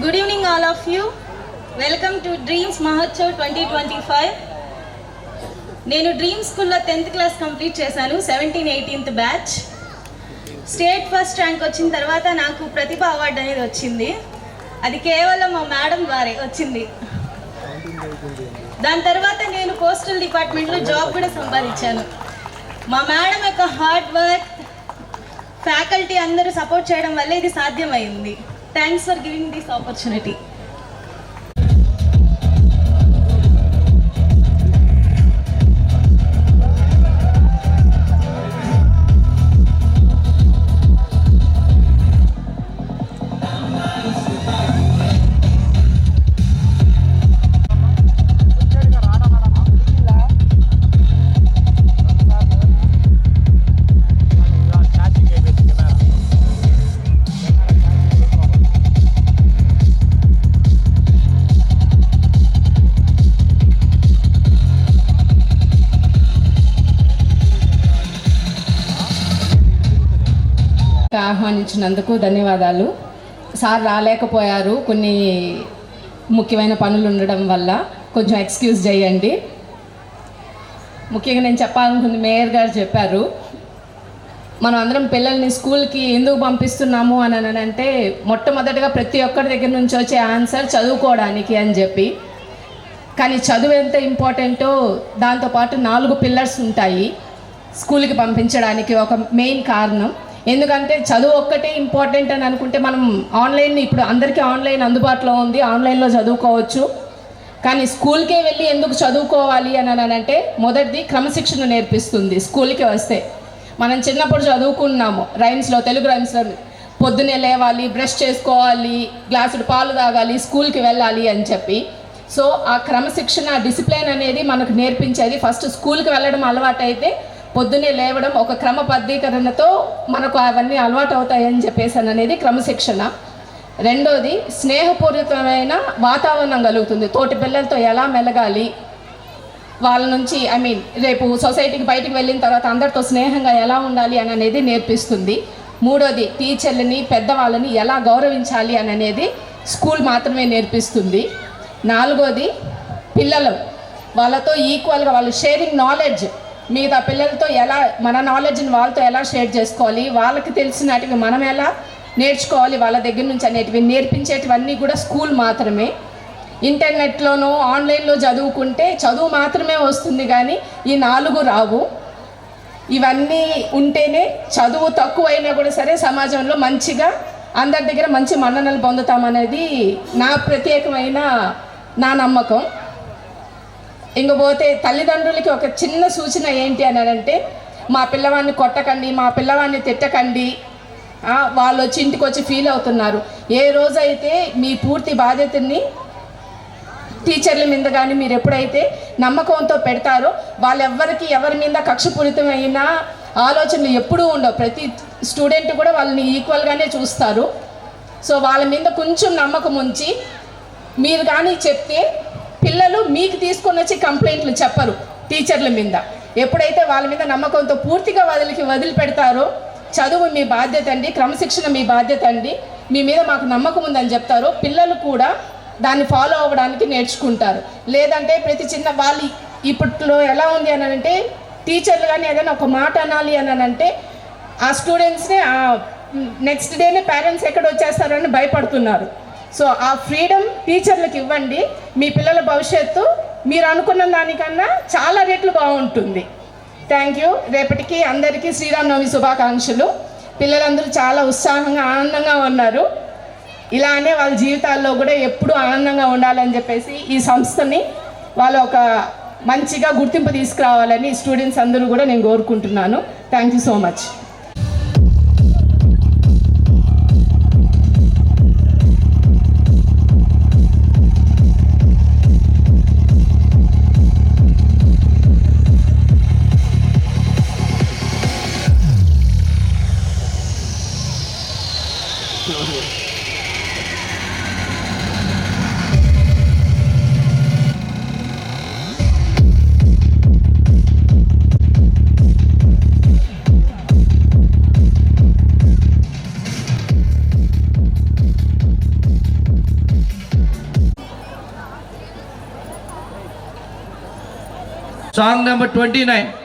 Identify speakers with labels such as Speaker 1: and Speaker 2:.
Speaker 1: Good evening all of you welcome to dreams Mahotsav twenty twenty five నేను dream స్కూల్లో tenth class complete చేశాను seventeen eighteenth batch state first rank వచ్చిన తర్వాత నాకు ప్రతిభ award అనేది వచ్చింది. అది కేవలం మా మేడం ద్వారా వచ్చింది. దాని తర్వాత నేను పోస్టల్ డిపార్ట్మెంట్లో జాబ్ కూడా సంపాదించాను. మా మేడం యొక్క హార్డ్ వర్క్ ఫ్యాకల్టీ అందరూ సపోర్ట్ చేయడం వల్ల ఇది సాధ్యమైంది. Thanks for giving this opportunity
Speaker 2: ఆహ్వానించినందుకు ధన్యవాదాలు. సార్ రాలేకపోయారు. కొన్ని ముఖ్యమైన పనులు ఉండడం వల్ల కొంచెం ఎక్స్క్యూజ్ చేయండి. ముఖ్యంగా నేను చెప్పాలనుకుంది మేయర్ గారు చెప్పారు. మనం అందరం పిల్లల్ని స్కూల్కి ఎందుకు పంపిస్తున్నాము అని అని అంటే మొట్టమొదటిగా ప్రతి ఒక్కరి దగ్గర నుంచి వచ్చే ఆన్సర్ చదువుకోవడానికి అని చెప్పి. కానీ చదువు ఎంత ఇంపార్టెంటో దాంతోపాటు నాలుగు పిల్లర్స్ ఉంటాయి. స్కూల్కి పంపించడానికి ఒక మెయిన్ కారణం. ఎందుకంటే చదువు ఒక్కటే ఇంపార్టెంట్ అని అనుకుంటే మనం ఆన్లైన్ ఇప్పుడు అందరికీ ఆన్లైన్ అందుబాటులో ఉంది ఆన్లైన్లో చదువుకోవచ్చు. కానీ స్కూల్కే వెళ్ళి ఎందుకు చదువుకోవాలి అని అంటే మొదటిది క్రమశిక్షణ నేర్పిస్తుంది స్కూల్కి వస్తే. మనం చిన్నప్పుడు చదువుకున్నాము రైమ్స్లో తెలుగు రైమ్స్లో పొద్దునే లేవాలి బ్రష్ చేసుకోవాలి గ్లాసుడు పాలు తాగాలి స్కూల్కి వెళ్ళాలి అని చెప్పి. సో ఆ క్రమశిక్షణ డిసిప్లిన్ అనేది మనకు నేర్పించేది ఫస్ట్ స్కూల్కి వెళ్ళడం అలవాటు అయితే పొద్దునే లేవడం ఒక క్రమబద్ధీకరణతో మనకు అవన్నీ అలవాటు అవుతాయని చెప్పేసి అనేది క్రమశిక్షణ. రెండోది స్నేహపూరితమైన వాతావరణం కలుగుతుంది. తోటి పిల్లలతో ఎలా మెలగాలి? వాళ్ళ నుంచి ఐ మీన్ రేపు సొసైటీకి బయటికి వెళ్ళిన తర్వాత అందరితో స్నేహంగా ఎలా ఉండాలి అని అనేది నేర్పిస్తుంది. మూడోది టీచర్లని పెద్దవాళ్ళని ఎలా గౌరవించాలి అని అనేది స్కూల్ మాత్రమే నేర్పిస్తుంది. నాలుగోది పిల్లలు. వాళ్ళతో ఈక్వల్గా వాళ్ళు షేరింగ్ నాలెడ్జ్ మిగతా పిల్లలతో ఎలా మన నాలెడ్జ్ని వాళ్ళతో ఎలా షేర్ చేసుకోవాలి వాళ్ళకి తెలిసినటివి మనం ఎలా నేర్చుకోవాలి వాళ్ళ దగ్గర నుంచి అనేటివి నేర్పించేటివన్నీ కూడా స్కూల్ మాత్రమే. ఇంటర్నెట్లోనో ఆన్లైన్లో చదువుకుంటే చదువు మాత్రమే వస్తుంది కానీ ఈ నాలుగు రావు. ఇవన్నీ ఉంటేనే చదువు తక్కువైనా కూడా సరే సమాజంలో మంచిగా అందరి దగ్గర మంచి మన్ననలు పొందుతామనేది నా ప్రత్యేకమైన నా నమ్మకం. ఇంకపోతే తల్లిదండ్రులకి ఒక చిన్న సూచన ఏంటి అని అంటే మా పిల్లవాడిని కొట్టకండి మా పిల్లవాడిని తిట్టకండి వాళ్ళు వచ్చి ఇంటికి వచ్చి ఫీల్ అవుతున్నారు. ఏ రోజైతే మీ పూర్తి బాధ్యతని టీచర్ల మీద కానీ మీరు ఎప్పుడైతే నమ్మకంతో పెడతారో వాళ్ళెవ్వరికి ఎవరి మీద కక్షపూరితమైన ఆలోచనలు ఎప్పుడూ ఉండవు. ప్రతి స్టూడెంట్ కూడా వాళ్ళని ఈక్వల్గానే చూస్తారు. సో వాళ్ళ మీద కొంచెం నమ్మకం ఉంచి మీరు కానీ చెప్తే పిల్లలు మీకు తీసుకొని వచ్చి కంప్లైంట్లు చెప్పరు టీచర్ల మీద. ఎప్పుడైతే వాళ్ళ మీద నమ్మకంతో పూర్తిగా వదిలికి వదిలిపెడతారో చదువు మీ బాధ్యత అండి క్రమశిక్షణ మీ బాధ్యత అండి మీ మీద మాకు నమ్మకం ఉందని చెప్తారో. పిల్లలు కూడా దాన్ని ఫాలో అవ్వడానికి నేర్చుకుంటారు. లేదంటే ప్రతి చిన్న వాళ్ళు ఇప్పట్లో ఎలా ఉంది అని అంటే టీచర్లు కానీ ఏదైనా ఒక మాట అనాలి అని అంటే ఆ స్టూడెంట్స్ని నెక్స్ట్ డేనే పేరెంట్స్ ఎక్కడ వచ్చేస్తారని భయపడుతున్నారు. సో ఆ ఫ్రీడమ్ టీచర్లకు ఇవ్వండి. మీ పిల్లల భవిష్యత్తు మీరు అనుకున్న దానికన్నా చాలా రెట్లు బాగుంటుంది. థ్యాంక్ యూ రేపటికి అందరికీ శ్రీరామనవమి శుభాకాంక్షలు. పిల్లలందరూ చాలా ఉత్సాహంగా ఆనందంగా ఉన్నారు. ఇలానే వాళ్ళ జీవితాల్లో కూడా ఎప్పుడూ ఆనందంగా ఉండాలని చెప్పేసి ఈ సంస్థని వాళ్ళు ఒక మంచిగా గుర్తింపు తీసుకురావాలని స్టూడెంట్స్ అందరూ కూడా నేను కోరుకుంటున్నాను. Thank you so much
Speaker 3: Song number 29.